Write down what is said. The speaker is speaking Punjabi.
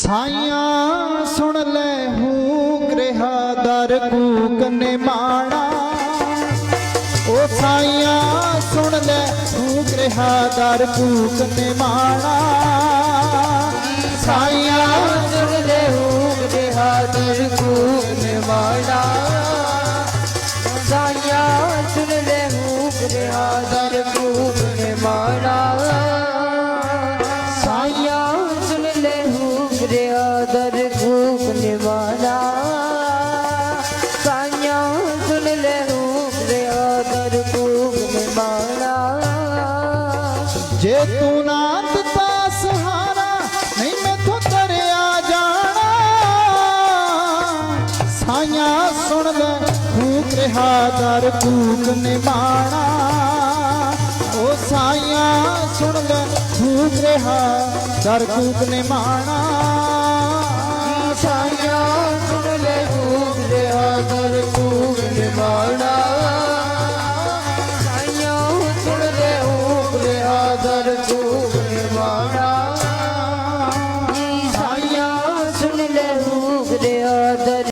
ਸਾਈਆਂ ਸੁਣ ਲੈ ਹੂਕ ਰਿਹਾ ਦਰ ਕੂਕ ਨੇ ਮਾਣਾ। ਉਹ ਸਾਈਆਂ ਸੁਣ ਲੈ ਹੂਕ ਰਿਹਾ ਦਰ ਕੂਕ ਨੇ ਮਾਣਾ। ਸਾਈਆਂ ਸੁਣ ਲੈ ਹੂਕ ਦੇ ਹਾਦਰ ਕੂਕ ਨਿਵਾੜਾ ਸਾਇਆ ਹੂਕ ਦੇ ਹਾਦਰ ਕੂਕ ਨਿਵਾੜਾ ਸਾਇਆ ਸੁਣ ਲੈ ਹੂਕ ਦੇ ਹਾਦਰ ਕੂਕ ਨਿਵਾੜਾ ਜੇ ਤੂੰ ਨਾ ਦਿੱਤਾ ਸਹਾਰਾ ਨਹੀਂ ਮੈਥੋਂ ਤਰਿਆ ਜਾਣਾ, ਸਾਈਆਂ ਸੁਣ ਲੈ ਹੂਕ ਰਿਹਾ ਦਰ ਕੂਕ ਨੇ ਮਾਣਾ ਉਹ ਸਾਈਆਂ ਸੁਣ ਲੈ ਹੂਕ ਰਿਹਾ ਦਰ ਕੂਕ ਨੇ ਮਾਣਾ ਨਿਵਾੜਾ ਸਾਇਆ